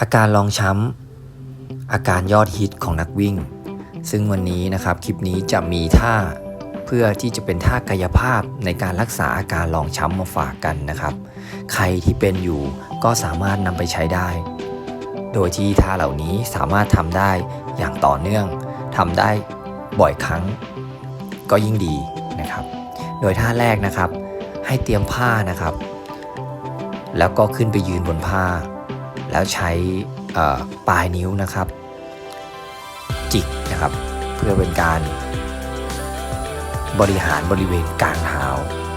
อาการรองช้ำ อาการยอดฮิตของนักวิ่ง ซึ่งวันนี้นะครับคลิปนี้จะมีท่าเพื่อที่จะเป็นท่ากายภาพในการรักษาอาการรองช้ำมาฝากกันนะครับ ใครที่เป็นอยู่ก็สามารถนำไปใช้ได้ โดยที่ท่าเหล่านี้สามารถทำได้อย่างต่อเนื่องทำได้บ่อยครั้ง ก็ยิ่งดีนะครับ โดยท่าแรกนะครับ ให้เตรียมผ้านะครับ แล้วก็ขึ้นไปยืนบนผ้า แล้วใช้ปลายนิ้วนะครับ จิกนะครับ เพื่อเป็นการบริหารบริเวณกลางเท้า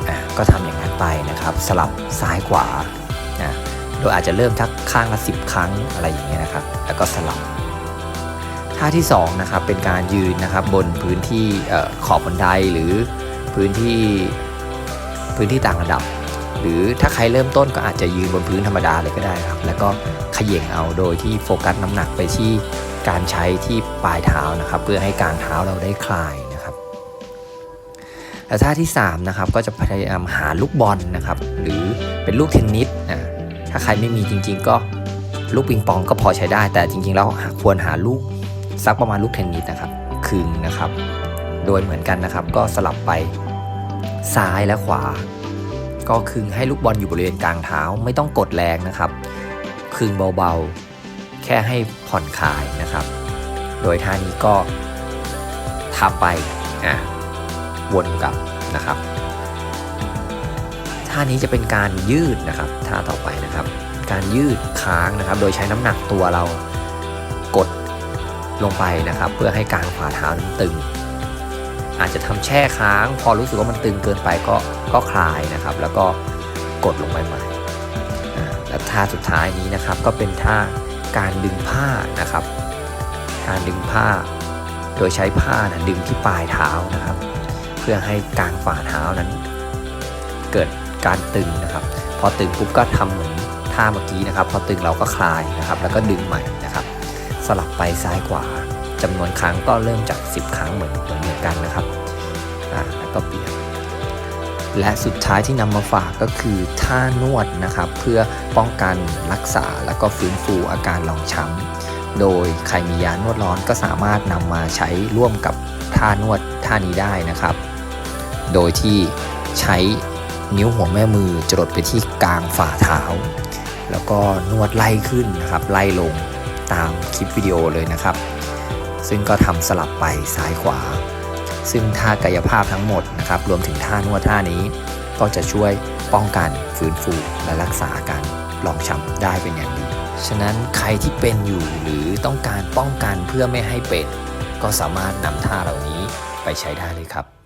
อะก็ทำอย่างนั้นไปนะครับ สลับซ้ายขวานะโดยอาจจะเริ่มทักข้างละสิบครั้งอะไรอย่างเงี้ยนะครับ แล้วก็สลับท่าที่สองนะครับเป็นการยืนนะครับบนพื้นที่ออขอบบันไดหรือพื้นที่พื้นที่ต่างระดับ หรือถ้าใครเริ่มต้นก็อาจจะยืนบนพื้นธรรมดาเลยก็ได้ครับ แล้วก็เขย่งเอาโดยที่โฟกัสน้ำหนักไปที่การใช้ที่ปลายเท้านะครับ เพื่อให้กลางเท้าเราได้คลายนะครับและท่าที่3นะครับก็จะพยายามหาลูกบอลนะครับ หรือเป็นลูกเทนนิสนะถ้าใครไม่มีจริง ๆ ก็ลูกปิงปองก็พอใช้ได้ แต่จริงๆแล้วควรหาลูกสักประมาณลูกเทนนิสนะครับคึงนะครับ โดยเหมือนกันนะครับก็สลับไปซ้ายและขวา ก็คึงให้ลูกบอลอยู่บริเวณกลางเท้าไม่ต้องกดแรงนะครับ คึงเบาๆ แค่ให้ผ่อนคลายนะครับ โดยท่านี้ก็ทำไปอะวนกลับนะครับท่านี้จะเป็นการยืดนะครับท่าต่อไปนะครับ การยืดค้างนะครับ โดยใช้น้ำหนักตัวเรากดลงไปนะครับ เพื่อให้กลางฝ่าเท้านั้นตึง อาจจะทำแช่ค้าง พอรู้สึกว่ามันตึงเกินไปก็ก็คลายนะครับ แล้วก็กดลงไปใหม่อ่และท่าสุดท้ายนี้นะครับก็เป็นท่าการดึงผ้านะครับ การดึงผ้า โดยใช้ผ้านะดึงที่ปลายเท้านะครับ เพื่อให้กลางฝ่าเท้านั้น เกิดการตึงนะครับ พอตึงปุ๊บก็ทำเหมือนท่าเมื่อกี้นะครับ พอตึงเราก็คลายนะครับ แล้วก็ดึงใหม่นะครับ สลับไปซ้ายขวา จำนวนครั้งก็เริ่มจาก 10 ครั้งเหมือนเหมือนเหมือนกันนะครับอ่าแล้วก็เปลี่ยนและสุดท้ายที่นำมาฝากก็คือท่านวดนะครับ เพื่อป้องกันรักษาแล้วก็ฟื้นฟูอาการรองช้ำโดยใครมียานวดร้อนก็สามารถนำมาใช้ร่วมกับท่านวดท่านี้ได้นะครับ โดยที่ใช้นิ้วหัวแม่มือจรดไปที่กลางฝ่าเท้า แล้วก็นวดไล่ขึ้นนะครับ ไล่ลงตามคลิปวิดีโอเลยนะครับ ซึ่งก็ทำสลับไปซ้ายขวา ซึ่งท่ากายภาพทั้งหมดนะครับรวมถึงท่านวดท่านี้ ก็จะช่วยป้องกันฟื้นฟูและรักษาอาการลองช้ำได้เป็นอย่างดี ฉะนั้นใครที่เป็นอยู่หรือต้องการป้องกันเพื่อไม่ให้เป็น ก็สามารถนำท่าเหล่านี้ไปใช้ได้เลยครับ